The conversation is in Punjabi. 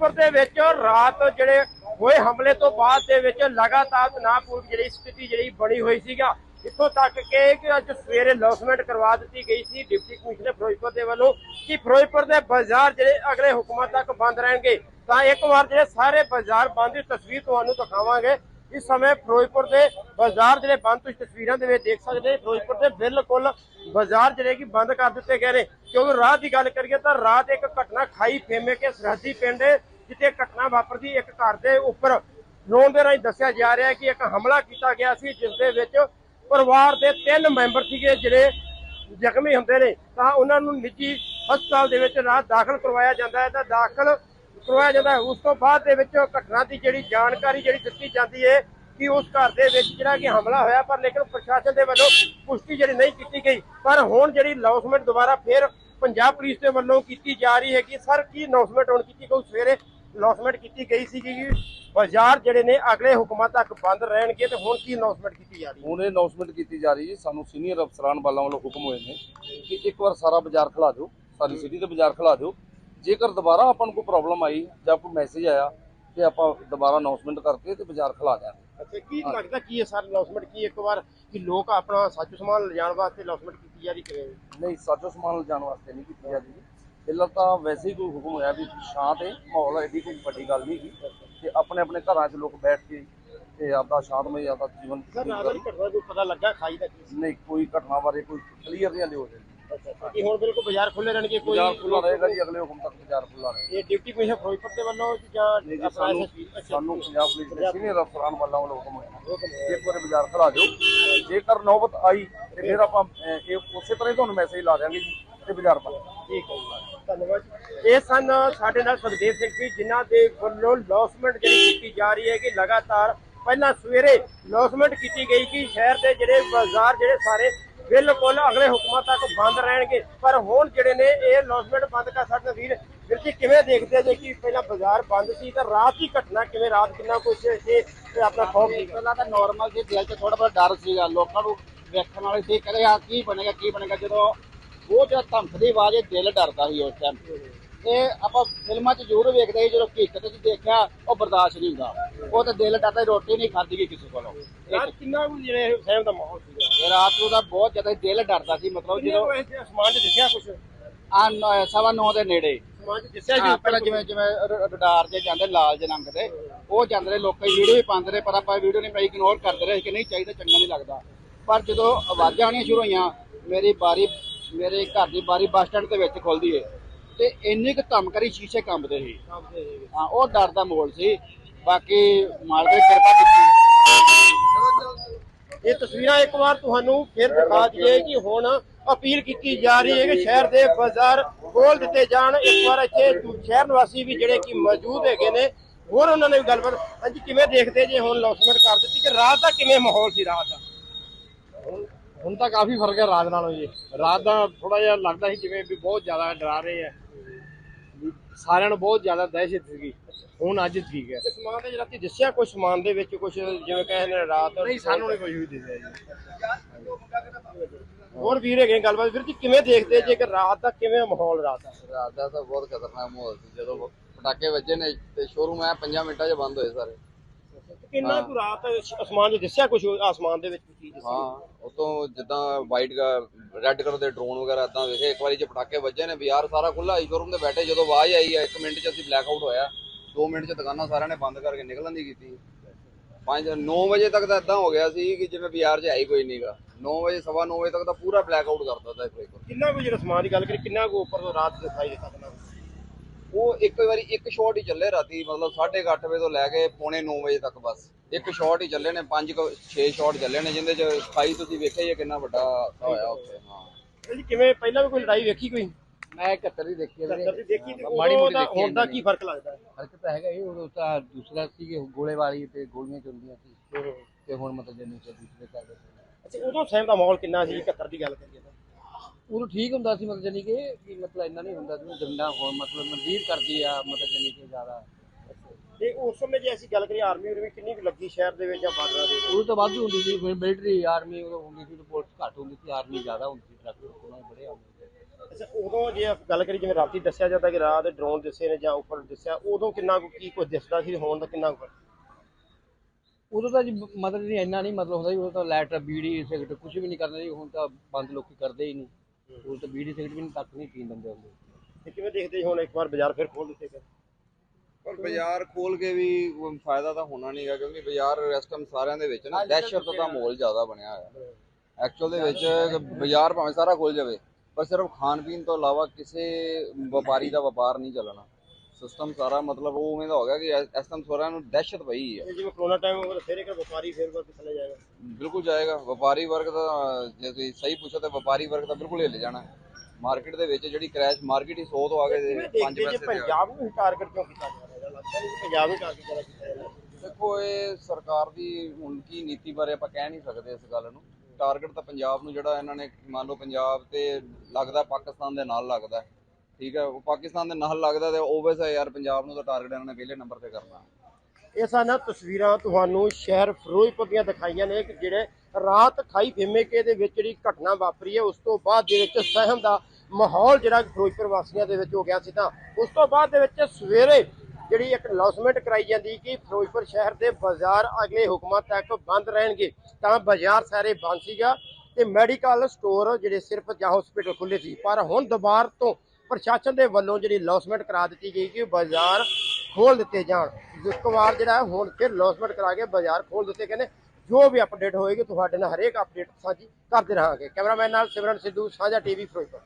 ਫਿਰੋਜ਼ਪੁਰ ਦੇ ਵਿੱਚ ਰਾਤ ਜਿਹੜੇ ਹੋਏ ਹਮਲੇ ਤੋਂ ਬਾਅਦ ਦੇ ਵਿੱਚ ਲਗਾਤਾਰ ਤਣਾਅਪੂਰਨ ਜਿਹੜੀ ਸਥਿਤੀ ਜਿਹੜੀ ਬਣੀ ਹੋਈ ਸੀਗਾ, ਇੱਥੋਂ ਤੱਕ ਕਿ ਅੱਜ ਸਵੇਰੇ ਲੌਸਮੈਂਟ ਕਰਵਾ ਦਿੱਤੀ ਗਈ ਸੀ ਡਿਪਟੀ ਕਮਿਸ਼ਨਰ ਫਿਰੋਜ਼ਪੁਰ ਦੇ ਵੱਲੋਂ ਕਿ ਫਿਰੋਜ਼ਪੁਰ ਦੇ ਬਾਜ਼ਾਰ ਜਿਹੜੇ ਅਗਲੇ ਹੁਕਮਾਂ ਤੱਕ ਬੰਦ ਰਹਿਣਗੇ। ਤਾਂ ਇੱਕ ਵਾਰ ਜਿਹੜੇ ਸਾਰੇ ਬਾਜ਼ਾਰ ਬੰਦ ਦੀ ਤਸਵੀਰ ਤੁਹਾਨੂੰ ਦਿਖਾਵਾਂਗੇ। ਇਸ ਸਮੇਂ ਫਿਰੋਜ਼ਪੁਰ ਦੇ ਬਾਜ਼ਾਰ ਜਿਹੜੇ ਬੰਦ, ਤੁਸੀਂ ਤਸਵੀਰਾਂ ਦੇ ਵਿੱਚ ਦੇਖ ਸਕਦੇ ਫਿਰੋਜ਼ਪੁਰ ਦੇ ਬਿਲਕੁਲ ਬਾਜ਼ਾਰ ਜਿਹੜੇ ਕਿ ਬੰਦ ਕਰ ਦਿੱਤੇ ਗਏ ਨੇ। ਕਿਉਂਕਿ ਰਾਤ ਦੀ ਗੱਲ ਕਰੀਏ ਤਾਂ ਰਾਤ ਇੱਕ ਘਟਨਾ ਖਾਈ ਫੇਮੇ ਕੇ ਸਰਹੱਦੀ ਪਿੰਡ ਜਿੱਥੇ ਘਟਨਾ ਵਾਪਰਦੀ, ਇੱਕ ਘਰ ਦੇ ਉੱਪਰ ਲੋਨ ਦੇ ਰਾਹੀਂ ਦੱਸਿਆ ਜਾ ਰਿਹਾ ਹੈ ਕਿ ਇੱਕ ਹਮਲਾ ਕੀਤਾ ਗਿਆ ਸੀ, ਜਿਸ ਦੇ ਵਿੱਚ ਪਰਿਵਾਰ ਦੇ ਤਿੰਨ ਮੈਂਬਰ ਸੀਗੇ, ਜਿਹੜੇ ਜ਼ਖਮੀ ਹੁੰਦੇ ਨੇ। ਤਾਂ ਉਹਨਾਂ ਨੂੰ ਨਿੱਜੀ ਹਸਪਤਾਲ ਦੇ ਵਿੱਚ ਰਾਤ ਦਾਖਲ ਕਰਵਾਇਆ ਜਾਂਦਾ ਹੈ। ਤਾਂ ਦਾਖਲ ਕਰਵਾਇਆ ਜਾਂਦਾ ਹੈ। ਉਸ ਤੋਂ ਬਾਅਦ ਦੇ ਵਿੱਚ ਘਟਨਾ ਦੀ ਜਿਹੜੀ ਜਾਣਕਾਰੀ ਜਿਹੜੀ ਦਿੱਤੀ ਜਾਂਦੀ ਹੈ ਕਿ ਉਸ ਘਰ ਦੇ ਵਿੱਚ ਜਿਹੜਾ ਕਿ ਹਮਲਾ ਹੋਇਆ, ਪਰ ਲੇਕਿਨ ਪ੍ਰਸ਼ਾਸਨ ਦੇ ਵੱਲੋਂ ਪੁਸ਼ਟੀ ਜਿਹੜੀ ਨਹੀਂ ਕੀਤੀ ਗਈ। ਪਰ ਹੁਣ ਜਿਹੜੀ ਅਨਾਉਂਸਮੈਂਟ ਦੁਬਾਰਾ ਫੇਰ ਪੰਜਾਬ ਪੁਲਿਸ ਦੇ ਵੱਲੋਂ ਕੀਤੀ ਜਾ ਰਹੀ ਹੈ ਕਿ ਸਰ, ਕੀ ਅਨਾਉਂਸਮੈਂਟ ਹੁਣ ਕੀਤੀ ਗਈ? ਸਵੇਰੇ ਅਨਾਉਂਸਮੈਂਟ ਕੀਤੀ ਗਈ ਸੀ ਕਿ ਬਾਜ਼ਾਰ ਜਿਹੜੇ ਨੇ ਅਗਲੇ ਹੁਕਮਾਂ ਤੱਕ ਬੰਦ ਰਹਿਣਗੇ ਤੇ ਹੁਣ ਕੀ ਅਨਾਉਂਸਮੈਂਟ ਕੀਤੀ ਜਾ ਰਹੀ ਹੈ? ਹੁਣ ਇਹ ਅਨਾਉਂਸਮੈਂਟ ਕੀਤੀ ਜਾ ਰਹੀ ਹੈ ਸਾਨੂੰ ਸੀਨੀਅਰ ਅਫਸਰਾਨ ਵਾਲਾਂ ਵੱਲੋਂ ਹੁਕਮ ਹੋਏ ਨੇ ਕਿ ਇੱਕ ਵਾਰ ਸਾਰਾ ਬਾਜ਼ਾਰ ਖਲਾ ਦਿਓ ਸਾਰੀ ਸਿਟੀ ਦਾ ਬਾਜ਼ਾਰ ਖਲਾ ਦਿਓ। ਜੇਕਰ ਦੁਬਾਰਾ ਆਪਾਂ ਨੂੰ ਕੋਈ ਪ੍ਰੋਬਲਮ ਆਈ ਜਾਂ ਕੋਈ ਮੈਸੇਜ ਆਇਆ ਤੇ ਆਪਾਂ ਦੁਬਾਰਾ ਅਨਾਉਂਸਮੈਂਟ ਕਰਕੇ ਤੇ ਬਾਜ਼ਾਰ ਖਲਾ ਦਿਆਂਗੇ। ਅੱਛਾ ਕੀ ਲੱਗਦਾ ਕੀ ਹੈ ਸਰ ਅਨਾਉਂਸਮੈਂਟ ਕੀ ਇੱਕ ਵਾਰ ਕਿ ਲੋਕ ਆਪਣਾ ਸਾਜੋ ਸਮਾਨ ਲਿਜਾਣ ਵਾਸਤੇ ਅਨਾਉਂਸਮੈਂਟ ਕੀਤੀ ਜਾ ਰਹੀ ਕਿਵੇਂ? ਨਹੀਂ ਸਾਜੋ ਸਮਾਨ ਲਿਜਾਣ ਵਾਸਤੇ ਨਹੀਂ ਕੀਤੀ ਜੀ ਪਹਿਲਾਂ ਤਾਂ ਵੈਸੇ ਹੀ ਕੋਈ ਹੁਕਮ ਹੋਇਆ ਵੀ ਸ਼ਾਂਤ ਹੈ ਮਾਹੌਲ ਐਡੀ ਕੋਈ ਵੱਡੀ ਗੱਲ ਨਹੀਂ ਗੀ ਤੇ ਆਪਣੇ ਆਪਣੇ ਘਰਾਂ 'ਚ ਲੋਕ ਬੈਠ ਕੇ ਤੇ ਆਪਦਾ ਸ਼ਾਂਤਮਈ ਆਪਦਾ ਜੀਵਨ ਸਰ ਰਾਤ ਦੀ ਘਟਨਾ ਕੋਈ ਪਤਾ ਲੱਗਾ ਖਾਈ ਦਾ ਕੀ ਸੀ? ਨਹੀਂ ਕੋਈ ਘਟਨਾ ਬਾਰੇ ਕੋਈ ਕਲੀਅਰ ਨਹੀਂ ਹਲੇ ਹੋ ਅੱਛਾ ਕਿ ਹੁਣ ਬਿਲਕੁਲ ਬਾਜ਼ਾਰ ਖੁੱਲੇ ਰਹਿਣਗੇ ਕੋਈ ਬਾਜ਼ਾਰ ਖੁੱਲਾ ਰਹੇਗਾ ਜੀ ਅਗਲੇ ਹੁਕਮ ਤੱਕ ਬਾਜ਼ਾਰ ਖੁੱਲਾ ਰਹੇਗਾ। ਇਹ ਡਿਊਟੀ ਕਮਿਸ਼ਨਰ ਫਿਰੋਜ਼ਪੁਰ ਦੇ ਵੱਲੋਂ ਜਾਂ ਨਹੀਂ ਜੀ, ਆਪਣਾ ਸਾਨੂੰ SSP ਅੱਛਾ, ਸਾਨੂੰ ਪੰਜਾਬ ਪੁਲਿਸ ਦੇ ਸੀਨੀਅਰ ਅਫਸਰਾਂ ਵੱਲੋਂ ਹੁਕਮ ਹੋਇਆ। ਕਿ ਇੱਕ ਵਾਰ ਬਾਜ਼ਾਰ ਖੜਾ ਦਿਓ। ਜੇਕਰ ਨੌਬਤ ਆਈ ਤੇ ਫਿਰ ਆਪਾਂ ਇਹ ਉਸੇ ਤਰ੍ਹਾਂ ਹੀ ਤੁਹਾਨੂੰ ਮੈਸੇਜ ਲਾ ਦਿਆਂਗੇ ਜੀ। ਤੇ ਬਾਜ਼ਾਰ ਪਾ ਠੀਕ ਹੈ ਜੀ। ਧੰਨਵਾਦ ਇਹ ਸਨ ਸਾਡੇ ਨਾਲ ਸੁਖਦੇਵ ਸਿੰਘ ਜੀ ਜਿਨ੍ਹਾਂ ਦੇ ਵੱਲੋਂ ਲੌਸਮੈਂਟ ਜਿਹੜੀ ਕੀਤੀ ਜਾ ਰਹੀ ਹੈ ਕਿ ਲਗਾਤਾਰ ਪਹਿਲਾਂ ਸਵੇਰੇ ਲੌਸਮੈਂਟ ਕੀਤੀ ਗਈ ਕਿ ਸ਼ਹਿਰ ਦੇ ਜਿਹੜੇ ਬਾਜ਼ਾਰ ਜਿਹੜੇ ਸਾਰੇ ਬਿਲਕੁਲ ਅਗਲੇ ਹੁਕਮਾਂ ਤੱਕ ਬੰਦ ਰਹਿਣਗੇ। ਪਰ ਹੁਣ ਜਿਹੜੇ ਨੇ ਇਹ ਲੌਸਮੈਂਟ ਬੰਦ ਕਰ ਸਕਦੇ ਵੀਰ ਵੀਰ ਜੀ ਕਿਵੇਂ ਦੇਖਦੇ ਜੇ ਕਿ ਪਹਿਲਾਂ ਬਾਜ਼ਾਰ ਬੰਦ ਸੀ ਤਾਂ ਰਾਤ ਦੀ ਘਟਨਾ ਕਿਵੇਂ ਰਾਤ ਕਿੰਨਾ ਕੁਝ ਇੱਥੇ ਤੇ ਆਪਣਾ ਖੌਫ ਸੀ ਪਹਿਲਾਂ ਤਾਂ ਨਾਰਮਲ ਸੀ ਦਿਲ 'ਚ ਥੋੜਾ ਬਹੁਤ ਡਰ ਸੀਗਾ। ਲੋਕਾਂ ਨੂੰ ਵੇਖਣ ਵਾਲੇ ਸੀ ਕਦੇ ਆ ਕੀ ਬਣੇਗਾ ਕੀ ਬਣੇਗਾ? ਜਦੋਂ ਉਹ ਜਦ ਧਮਕਦੀ ਆਵਾਜ਼ ਇਹ ਦਿਲ ਡਰਦਾ ਸੀ ਉਸ ਟਾਈਮ ਤੇ ਆਪਾਂ ਫਿਲਮਾਂ 'ਚ ਜ਼ਰੂਰ ਵੇਖਦੇ ਸੀ ਜਦੋਂ ਹਕੀਕਤ 'ਚ ਦੇਖਿਆ ਉਹ ਬਰਦਾਸ਼ਤ ਨਹੀਂ ਹੁੰਦਾ। ਉਹ ਤਾਂ ਦਿਲ ਡਰਦਾ ਰੋਟੀ ਨਹੀਂ ਖਾਧੀ ਗਈ ਕਿਸੇ ਕੋਲੋਂ। ਰਾਤ ਕਿੰਨਾ ਕੁ ਜਿਹੜੇ ਸਹਿਮ ਦਾ ਮਾਹੌਲ ਸੀ ਤੇ ਰਾਤ ਨੂੰ ਤਾਂ ਬਹੁਤ ਜ਼ਿਆਦਾ ਦਿਲ ਡਰਦਾ ਸੀ ਮਤਲਬ ਜਦੋਂ ਅਸਮਾਨ 'ਚ ਦਿਸਿਆ ਕੁਝ ਆ ਨੌ- ਸਵਾ ਨੌ ਦੇ ਨੇੜੇ। 'ਚ ਦਿਸਿਆ ਜੀ ਪਹਿਲਾਂ ਜਿਵੇਂ ਜਿਵੇਂ ਰਡਾਰ ਜੇ ਜਾਂਦੇ ਲਾਲ ਜੇ ਰੰਗ ਦੇ ਉਹ ਜਾਂਦੇ ਰਹੇ ਲੋਕਾਂ ਵੀਡੀਓ ਵੀ ਪਾਉਂਦੇ ਰਹੇ ਪਰ ਆਪਾਂ ਵੀਡੀਓ ਨਹੀਂ ਮੈਂ ਇਗਨੋਰ ਕਰਦੇ ਰਹੇ ਕਿ ਨਹੀਂ ਚਾਹੀਦਾ ਚੰਗਾ ਨਹੀਂ ਲੱਗਦਾ। ਪਰ ਜਦੋਂ ਆਵਾਜ਼ਾਂ ਆਉਣੀਆਂ ਸ਼ੁਰੂ ਹੋਈਆਂ ਮੇਰੀ ਬਾਰੀ ਮੇਰੇ ਘਰ ਦੀ ਬਾਰੀ ਬੱਸ ਸਟੈਂਡ ਦੇ ਵਿੱਚ ਖੁੱਲਦੀ ਏ ਤੇ ਇੰਨੀ ਕੁ ਧਮਕਰੀ ਸ਼ੀਸ਼ੇ ਕੰਬਦੇ ਸੀ। ਹਾਂ ਉਹ ਡਰ ਦਾ ਮਾਹੌਲ ਸੀ। ਬਾਕੀ ਮਾਲਕ ਦੀ ਕਿਰਪਾ ਕੀਤੀ। ਇਹ ਤਸਵੀਰਾਂ ਇੱਕ ਵਾਰ ਤੁਹਾਨੂੰ ਫਿਰ ਦਿਖਾ ਦਈਏ ਕਿ ਹੁਣ ਅਪੀਲ ਕੀਤੀ ਜਾ ਰਹੀ ਹੈ ਕਿ ਸ਼ਹਿਰ ਦੇ ਬਾਜ਼ਾਰ ਖੋਲ ਦਿੱਤੇ ਜਾਣ। ਇੱਕ ਵਾਰ ਇੱਥੇ ਸ਼ਹਿਰ ਨਿਵਾਸੀ ਵੀ ਜਿਹੜੇ ਕਿ ਮੌਜੂਦ ਹੈਗੇ ਨੇ ਹੋਰ ਉਹਨਾਂ ਨੇ ਵੀ ਗੱਲਬਾਤ। ਹਾਂਜੀ ਕਿਵੇਂ ਦੇਖਦੇ ਜੇ ਹੁਣ ਲੌਸਮੈਂਟ ਕਰ ਦਿੱਤੀ ਕਿ ਰਾਤ ਦਾ ਕਿਵੇਂ ਮਾਹੌਲ ਸੀ ਰਾਤ ਦਾ? ਹੁਣ ਤਾਂ ਕਾਫੀ ਫ਼ਰਕ ਹੈ ਰਾਤ ਨਾਲੋਂ ਜੀ। ਰਾਤ ਦਾ ਥੋੜਾ ਜਿਹਾ ਲੱਗਦਾ ਸੀ ਜਿਵੇਂ ਵੀ ਬਹੁਤ ਜ਼ਿਆਦਾ ਡਰਾ ਰਹੇ ਆ। ਸਾਰਿਆਂ ਨੂੰ ਬਹੁਤ ਜ਼ਿਆਦਾ ਦਹਿਸ਼ਤ ਸੀਗੀ। ਹੁਣ ਅੱਜ ਠੀਕ ਹੈ। ਤੇ ਸਮਾਨ ਦੇ ਰਾਤੀ ਦੱਸਿਆ ਕੁਝ ਸਮਾਨ ਦੇ ਵਿੱਚ ਕੁਝ ਜਿਵੇਂ ਕਹਿੰਦੇ ਨੇ ਰਾਤ ਨਹੀਂ ਸਾਨੂੰ ਨਹੀਂ ਕੁਝ ਵੀ ਦਿਸਿਆ ਜੀ। ਹੋਰ ਵੀਰ ਹੈਗੇ ਗੱਲਬਾਤ। ਵੀਰ ਜੀ ਕਿਵੇਂ ਦੇਖਦੇ ਜੇ ਕਿ ਰਾਤ ਦਾ ਕਿਵੇਂ ਮਾਹੌਲ ਰਾਤ ਦਾ? ਰਾਤ ਦਾ ਤਾਂ ਬਹੁਤ ਖਤਰਨਾਕ ਮਾਹੌਲ ਸੀ। ਜਦੋਂ ਪਟਾਕੇ ਵੱਜੇ ਨੇ ਤੇ ਸ਼ੋਰੂਮ ਐ 5 ਮਿੰਟਾਂ 'ਚ ਬੰਦ ਹੋਏ ਸਾਰੇ। ਕਿੰਨਾ ਕੁ ਰਾਤ ਅਸਮਾਨ 'ਚ ਦਿਸਿਆ ਕੁਝ ਆਸਮਾਨ ਦੇ ਵਿੱਚ ਕੋਈ ਚੀਜ਼ ਹਾਂ ਉਤੋਂ ਜਿੱਦਾਂ ਵਾਈਟ ਰੈੱਡ ਕਲਰ ਦੇ ਡਰੋਨ ਵਗੈਰਾ ਇਦਾਂ ਵੇਖੇ ਇੱਕ ਵਾਰੀ 'ਚ ਪਟਾਕੇ ਵੱਜੇ ਨੇ ਬਾਜ਼ਾਰ ਸਾਰਾ ਖੁੱਲਾ ਸੀ ਸ਼ੋਰੂਮ ਦੇ ਬੈਠੇ ਜਦੋਂ ਆਵਾਜ਼ ਆਈ ਆ 1 ਮਿੰਟ 'ਚ ਅਸੀਂ ਬਲੈਕ ਆਊਟ ਹੋਇਆ। 2 ਮਿੰਟ 'ਚ ਦੁਕਾਨਾਂ ਸਾਰਿਆਂ ਨੇ ਬੰਦ ਕਰਕੇ ਨਿਕਲਣ ਦੀ ਕੀਤੀ। 5 9 ਵਜੇ ਤੱਕ ਤਾਂ ਇਦਾਂ ਹੋ ਗਿਆ ਸੀ ਕਿ ਜਿਵੇਂ ਬਾਜ਼ਾਰ 'ਚ ਹੀ ਕੋਈ ਨਹੀਂਗਾ 9 ਵਜੇ ਸਵਾ 9 ਵਜੇ ਤੱਕ ਤਾਂ ਪੂਰਾ ਬਲੈਕ ਆਊਟ ਕਰਤਾ ਤਾ ਇੱਕ ਵਾਰੀ ਕਿੰਨਾ ਕੁ ਜਿਹੜਾ ਸਮਾਨ ਦੀ ਗੱਲ ਕਰੀ ਕਿੰਨਾ ਕੁ ਉੱਪਰ ਤੋਂ ਰਾਤ ਦਿਖਾਈ ਦਿੱਤਾ? ਉਹ ਇੱਕ ਵਾਰੀ ਇੱਕ ਸ਼ਾਟ ਹੀ ਚੱਲੇ ਰਾਤੀ ਮਤਲਬ 8:30 ਵਜੇ ਤੋਂ ਲੈ ਕੇ ਪੌਣੇ 9 ਵਜੇ ਤੱਕ ਬਸ। ਇੱਕ ਸ਼ਾਟ ਹੀ ਚੱਲੇ ਨੇ 5 6 ਸ਼ਾਟ ਚੱਲੇ ਨੇ ਜਿੰਦੇ ਚ ਸਫ਼ਾਈ ਤੁਸੀਂ ਵੇਖਿਆ ਹੀ ਹੈ ਕਿੰਨਾ ਵੱਡਾ ਹੋਇਆ ਉੱਥੇ ਹਾਂ। ਜੀ ਕਿਵੇਂ ਪਹਿਲਾਂ ਵੀ ਕੋਈ ਲੜਾਈ ਵੇਖੀ ਕੋਈ? ਮੈਂ 71 ਹੀ ਦੇਖੀ ਹੈ ਦੀ ਦੇਖੀ ਤੇ ਮਾੜੀ ਮੋਟੀ ਦੇਖੀ ਹੁਣ ਦਾ ਕੀ ਫ਼ਰਕ ਲੱਗਦਾ? ਫ਼ਰਕ ਤਾਂ ਹੈਗਾ ਇਹ ਉਦੋਂ ਤਾਂ ਦੂਸਰਾ ਸੀ ਗੋਲੇ ਵਾਲੀ ਤੇ ਗੋਲੀਆਂ ਚੱਲਦੀਆਂ ਸੀ। ਤੇ ਹੁਣ ਮਤਲਬ ਜੰਨੀ ਤੇ ਦੂਸਰੇ ਕਰਦੇ ਅੱਛਾ ਉਦੋਂ ਸਹਿਮ ਦਾ ਮਾਹੌਲ ਕਿੰਨਾ ਸੀ 71 ਦੀ ਗੱਲ ਕਰੀਏ ਤਾਂ? ਉਦੋਂ ਠੀਕ ਹੁੰਦਾ ਸੀ ਮਤਲਬ ਜਾਨੀ ਕਿ ਵੀ ਮਤਲਬ ਇੰਨਾ ਨਹੀਂ ਹੁੰਦਾ ਸੀ ਜੰਨਾ ਹੁਣ ਮਤਲਬ ਮੰਦੀਰ ਕਰਦੀ ਆ ਮਤਲਬ ਜਾਨੀ ਕਿ ਜ਼ਿਆਦਾ। ਤੇ ਉਸ ਸਮੇਂ ਜੇ ਅਸੀਂ ਗੱਲ ਕਰੀਏ ਆਰਮੀ ਉਰਮੀ ਕਿੰਨੀ ਕੁ ਲੱਗੀ ਸ਼ਹਿਰ ਦੇ ਵਿੱਚ ਜਾਂ ਬਾਰਡਰਾਂ ਦੇ ਉਦੋਂ ਤਾਂ ਵਾਧੂ ਹੁੰਦੀ ਸੀ ਮਿਲਟਰੀ ਆਰਮੀ ਉਦੋਂ ਹੁੰਦੀ ਸੀ ਪੁਲਿਸ ਘੱਟ ਹੁੰਦੀ ਸੀ ਆਰਮੀ ਜ਼ਿਆਦਾ ਹੁੰਦੀ ਸੀ ਟਰੱਕ ਉਹਨਾਂ ਬੜੇ ਆਉਂਦੇ ਸੀ। ਅੱਛਾ ਉਦੋਂ ਜੇ ਗੱਲ ਕਰੀ ਜਿਵੇਂ ਰਾਤੀ ਦੱਸਿਆ ਜਾਂਦਾ ਕਿ ਰਾਤ ਡਰੋਨ ਦਿਸੇ ਨੇ ਜਾਂ ਉੱਪਰ ਦਿਸਿਆ ਉਦੋਂ ਕਿੰਨਾ ਕੁ ਕੀ ਕੁਝ ਦਿਸਦਾ ਸੀ ਹੋਣ ਦਾ ਕਿੰਨਾ ਕੁ ਉਦੋਂ ਤਾਂ ਜੀ ਮਤਲਬ ਨਹੀਂ ਇੰਨਾ ਨਹੀਂ ਮਤਲਬ ਹੁੰਦਾ ਜੀ ਉਦੋਂ ਤਾਂ ਲਾਈਟ ਬੀੜੀ ਸਿਗਰਟ ਕੁਝ ਵੀ ਨਹੀਂ ਕਰਦੇ ਜੀ ਹੁਣ ਤਾਂ ਬੰਦ ਲੋਕੀ ਕਰਦੇ ਹੀ ਨਹੀਂ। ਉਦੋਂ ਤਾਂ ਬੀੜੀ ਸਿਗਰਟ ਵੀ ਨਹੀਂ ਤੱਕ ਨਹੀਂ ਪੀਣ ਦਿੰਦੇ ਹੁੰਦੇ। ਤੇ ਕਿਵੇਂ ਦੇਖਦੇ ਜੀ ਹੁਣ ਇੱਕ ਵਾਰ ਬਾਜ਼ਾਰ ਫਿਰ ਖੋਲ ਦਿੱਤੇ ਗਏ ਪਰ ਬਾਜ਼ਾਰ ਖੋਲ ਕੇ ਵੀ ਕੋਈ ਫਾਇਦਾ ਤਾਂ ਹੋਣਾ ਨਹੀਂਗਾ ਕਿਉਂਕਿ ਬਾਜ਼ਾਰ ਇਸ ਟਾਈਮ ਸਾਰਿਆਂ ਦੇ ਵਿੱਚ ਨਾ ਦਹਿਸ਼ਤ ਦਾ ਮਾਹੌਲ ਜ਼ਿਆਦਾ ਬਣਿਆ ਹੋਇਆ। ਐਕਚੁਅਲ ਦੇ ਵਿੱਚ ਬਾਜ਼ਾਰ ਭਾਵੇਂ ਸਾਰਾ ਖੁੱਲ ਜਾਵੇ ਪਰ ਸਿਰਫ ਖਾਣ ਪੀਣ ਤੋਂ ਇਲਾਵਾ ਕਿਸੇ ਵਪਾਰੀ ਦਾ ਵਪਾਰ ਨਹੀਂ ਚੱਲਣਾ। ਸਿਸਟਮ ਸਾਰਾ ਮਤਲਬ ਉਹ ਉਵੇਂ ਦਾ ਹੋ ਗਿਆ ਕਿ ਇਸ ਟਾਈਮ ਸਾਰਿਆਂ ਨੂੰ ਦਹਿਸ਼ਤ ਪਈ ਹੈ ਜਿਵੇਂ ਕਰੋਨਾ ਟਾਈਮ ਹੋ ਗਿਆ ਫਿਰ ਇੱਕ ਵਪਾਰੀ ਫਿਰ ਵਰਤ ਚਲੇ ਜਾਏਗਾ। ਬਿਲਕੁਲ ਜਾਏਗਾ। ਵਪਾਰੀ ਵਰਗ ਦਾ ਜੇ ਤੁਸੀਂ ਸਹੀ ਪੁੱਛੋ ਤਾਂ ਵਪਾਰੀ ਵਰਗ ਤਾਂ ਬਿਲਕੁਲ ਹਿੱਲ ਜਾਣਾ। ਮਾਰਕੀਟ ਦੇ ਵਿੱਚ ਜਿਹੜੀ ਕ੍ਰੈਸ਼ ਮਾਰਕੀਟ ਹੀ 100 ਤੋਂ ਆ ਕੇ ਕਿਵੇਂ 5 ਦੇਖਦੇ ਜੇ ਪੈਸੇ। ਪੰਜਾਬ ਨੂੰ ਟਾਰਗੇਟ ਕਿਉਂ ਕੀਤਾ ਜਾ ਰਿਹਾ? ਲੱਗਦਾ ਨਹੀਂ ਪੰਜਾਬ ਨੂੰ ਟਾਰਗੇਟ ਕੀਤਾ ਜਾ ਰਿਹਾ। ਦੇਖੋ ਇਹ ਸਰਕਾਰ ਦੀ ਹੁਣ ਕੀ ਨੀਤੀ ਬਾਰੇ ਆਪਾਂ ਕਹਿ ਨਹੀਂ ਸਕਦੇ ਇਸ ਗੱਲ ਨੂੰ। ਟਾਰਗੇਟ ਤਾਂ ਪੰਜਾਬ ਨੂੰ ਜਿਹੜਾ ਇਹਨਾਂ ਨੇ ਮੰਨ ਲਓ ਪੰਜਾਬ ਤੇ ਲੱਗਦਾ ਪਾਕਿਸਤਾਨ ਦੇ ਨਾਲ ਲੱਗਦਾ। ਠੀਕ ਹੈ, ਉਹ ਪਾਕਿਸਤਾਨ ਦੇ ਨਾਲ ਲੱਗਦਾ ਤੇ ਓਬਵੀਅਸ ਹੈ ਯਾਰ ਪੰਜਾਬ ਨੂੰ ਤਾਂ ਟਾਰਗੇਟ ਇਹਨਾਂ ਨੇ ਪਹਿਲੇ ਨੰਬਰ ਤੇ ਕਰਨਾ। ਇਹ ਸਨ ਤਸਵੀਰਾਂ ਤੁਹਾਨੂੰ ਸ਼ਹਿਰ ਫਿਰੋਜ਼ਪੁਰ ਦੀਆਂ ਦਿਖਾਈਆਂ ਨੇ ਕਿ ਜਿਹੜੇ ਰਾਤ ਖਾਈ ਫੇਮੇਕੇ ਦੇ ਵਿੱਚ ਜਿਹੜੀ ਘਟਨਾ ਵਾਪਰੀ ਹੈ, ਉਸ ਤੋਂ ਬਾਅਦ ਦੇ ਵਿੱਚ ਸਹਿਮ ਦਾ ਮਾਹੌਲ ਜਿਹੜਾ ਫਿਰੋਜ਼ਪੁਰ ਵਾਸੀਆਂ ਦੇ ਵਿੱਚ ਹੋ ਗਿਆ ਸੀ ਤਾਂ ਉਸ ਤੋਂ ਬਾਅਦ ਦੇ ਵਿੱਚ ਸਵੇਰੇ ਜਿਹੜੀ ਇੱਕ ਅਨਾਉਂਸਮੈਂਟ ਕਰਾਈ ਜਾਂਦੀ ਕਿ ਫਿਰੋਜ਼ਪੁਰ ਸ਼ਹਿਰ ਦੇ ਬਾਜ਼ਾਰ ਅਗਲੇ ਹੁਕਮਾਂ ਤੱਕ ਬੰਦ ਰਹਿਣਗੇ। ਤਾਂ ਬਾਜ਼ਾਰ ਸਾਰੇ ਬੰਦ ਸੀਗਾ ਤੇ ਮੈਡੀਕਲ ਸਟੋਰ ਜਿਹੜੇ ਸਿਰਫ ਜਾਂ ਹਸਪੀਟਲ ਖੁੱਲੇ ਸੀ। ਪਰ ਹੁਣ ਦੁਬਾਰ ਤੋਂ ਪ੍ਰਸ਼ਾਸਨ ਦੇ ਵੱਲੋਂ ਜਿਹੜੀ ਅਨਾਉਂਸਮੈਂਟ ਕਰਾ ਦਿੱਤੀ ਗਈ ਕਿ ਬਾਜ਼ਾਰ ਖੋਲ ਦਿੱਤੇ ਜਾਣ। ਇੱਕ ਵਾਰ ਜਿਹੜਾ ਹੁਣ ਫਿਰ ਅਨਾਉਂਸਮੈਂਟ ਕਰਾ ਕੇ ਬਾਜ਼ਾਰ ਖੋਲ ਦਿੱਤੇ ਕਹਿੰਦੇ ਜੋ ਵੀ ਅਪਡੇਟ ਹੋਏਗੀ, ਤੁਹਾਡੇ ਨਾਲ ਹਰੇਕ ਅਪਡੇਟ ਸਾਂਝੀ ਕਰਦੇ ਰਹਾਂਗੇ। ਕੈਮਰਾਮੈਨ ਨਾਲ ਸਿਮਰਨ ਸਿੱਧੂ, ਸਾਂਝਾ ਟੀਵੀ ਫਿਰੋਜ਼ਪੁਰ।